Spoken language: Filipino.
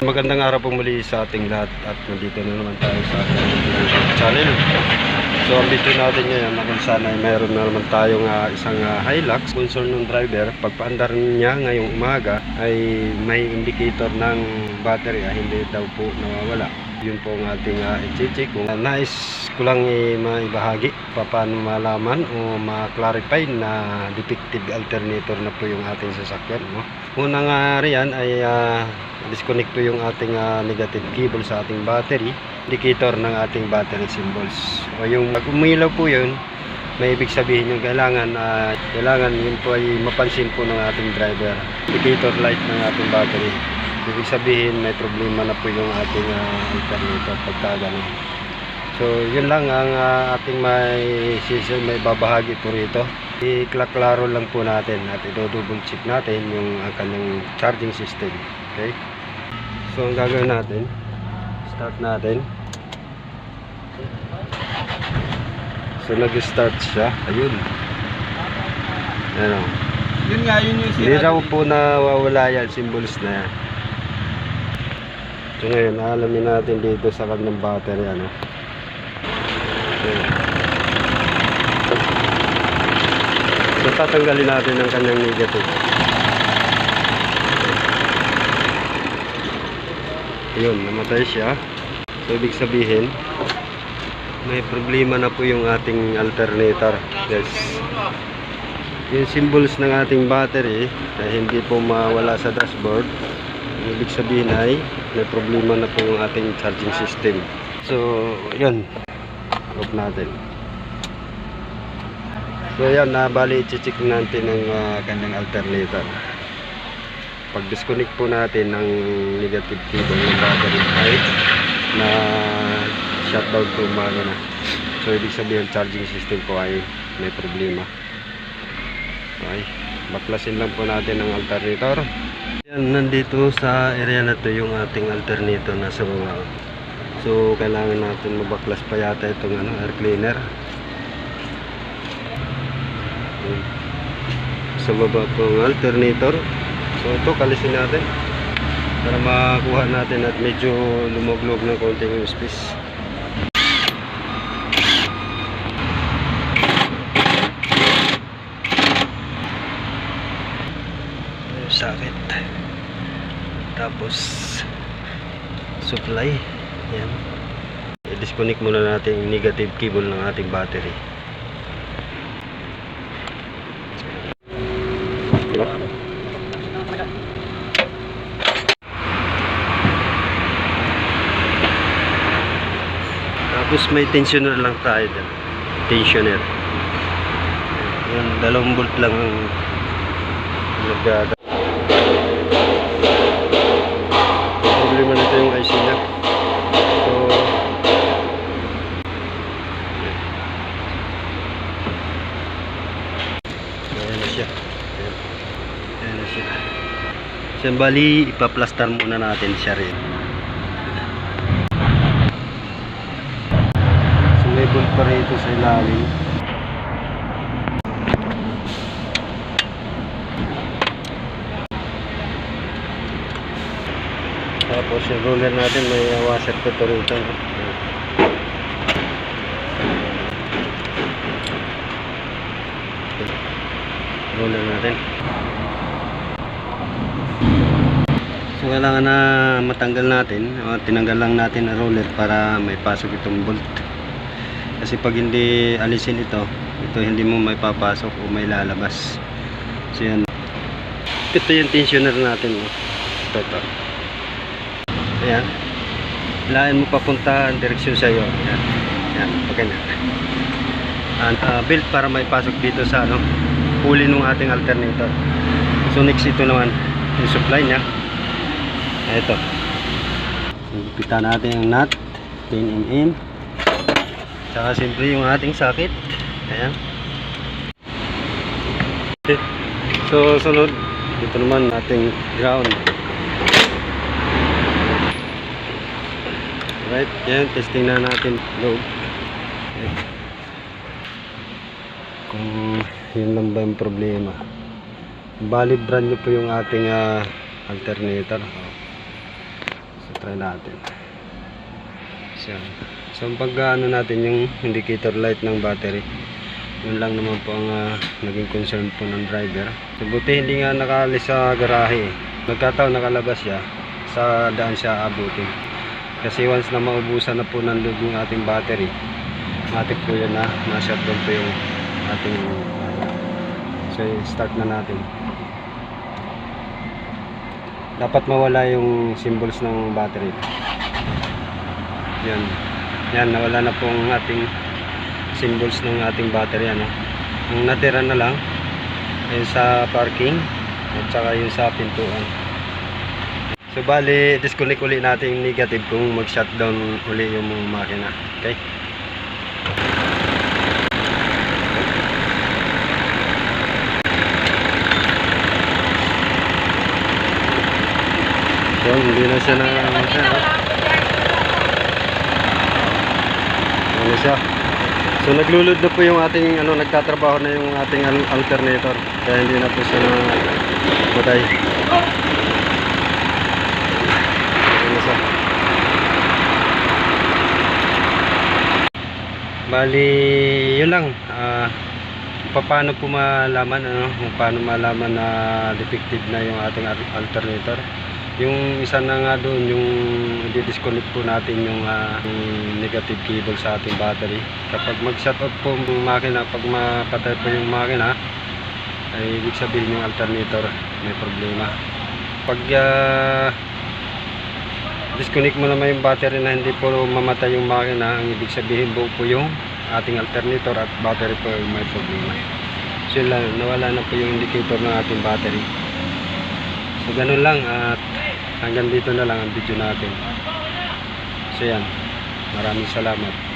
Magandang araw po muli sa ating lahat at nandito na naman tayo sa ating channel. So ang video natin ngayon na kung sana ay mayroon na naman tayong ah, isang ah, Hilux sponsor ng driver. Pagpaandar niya ngayong umaga ay may indicator ng battery ah, hindi daw po nawawala. Yun po ang ating uh, i-check kung ah, nais ko lang i- maibahagi pa- paano malaman o ma-clarify na defective alternator na po yung ating sasakyan. No? Unang nga riyan ay ah, disconnect po yung ating ah, negative cable sa ating battery indicator ng ating battery symbols o yung pag umilaw po yun may ibig sabihin yung kailangan ah, kailangan yun po ay mapansin po ng ating driver indicator light ng ating battery ibig sabihin may problema na po yung ating ah, alternator pagka ganun. So yun lang ang ah, ating may sisir may babahagi po rito. I-klaro lang po natin at i-double check natin yung ang kanyang charging system okay? So ang gagawin natin start natin. So nag-start siya. Ayun. Ano Yun nga, yun yung hindi raw po nawawala yan symbols na yan so ngayon alamin natin dito sa kanyang battery ano. Okay. so tatanggalin natin ang kanyang negative. Yun namatay siya. So ibig sabihin may problema na po yung ating alternator yes yung symbols ng ating battery na hindi po mawala sa dashboard ibig sabihin ay may problema na po yung ating charging system. So yun. Off natin. So yan na bali i-check natin ang ah, kanyang alternator. Pag disconnect po natin ng negative cable ng battery ay na shutdown po umaga na. So ibig sabihin charging system po ay may problema. Okay baklasin lang po natin ang alternator. Yan nandito sa area na to yung ating alternator na sa baba so kailangan natin mabaklas pa yata itong ano, air cleaner. Sa baba po ang alternator. So ito kalisin natin para makuha natin at medyo lumuglog ng konting space. Sakit. Tapos supply. Yan. I-disconnect muna natin yung negative cable ng ating battery. Tapos may tensioner lang tayo dyan. Tensioner. Yung dalawang bolt lang ang So, bali, ipaplastar muna natin siya rin. So may pa rito sa ilalim. Tapos yung roller natin may washer ko to rito. Roller natin. Kailangan na matanggal natin, o tinanggal lang natin ang roller para may pasok itong bolt. Kasi pag hindi alisin ito, ito hindi mo may papasok o may lalabas. So yan. Ito yung tensioner natin. Ito, ito. Ayan. Lahan mo papunta ang direksyon sa iyo. Ayan. Ayan. Pag ganyan. And, uh, built para may pasok dito sa ano, huli ng ating alternator. So next ito naman, yung supply niya. Ito. Pita natin yung nut. 10 mm. Tsaka siyempre yung ating sakit. Ayan. So sunod, dito naman ating ground. Right, yan, testing na natin. Okay. kung yun lang ba yung problema. Bali brand nyo po yung ating ah, alternator. Try natin. So, so pag ano natin yung indicator light ng battery, yun lang naman po ang ah, naging concern po ng driver. So buti hindi nga nakaalis sa garahe. Nagkataon nakalabas siya, sa daan siya abutin. Kasi once na maubusan na po ng loob yung ating battery, matik po yun na na-shutdown po yung ating ano. So start na natin. Dapat mawala yung symbols ng battery. Yan. Yan, nawala na po ang ating symbols ng ating battery ano. Ang natira na lang yung sa parking at saka yung sa pintuan. So bali, disconnect uli natin negative kung mag-shutdown uli yung makina. Okay? So, hindi na siya na ano siya. So naglulod na po yung ating ano nagtatrabaho na yung ating al- alternator kaya hindi na po siya na matay. Ano siya? Bali, yun lang. Ah, paano po malaman ano, kung paano malaman na defective na yung ating al- alternator. Yung isa na nga doon, yung i-disconnect po natin yung, yung negative cable sa ating battery. Kapag mag-shut off po yung makina, pag mapatay po yung makina, ay ibig sabihin yung alternator may problema. Pag ah, disconnect mo naman yung battery na hindi po mamatay yung makina, ang ibig sabihin buo po yung ating alternator at battery po may problema. So yun nawala na po yung indicator ng ating battery. So ganun lang at hanggang dito na lang ang video natin. So yan, maraming salamat.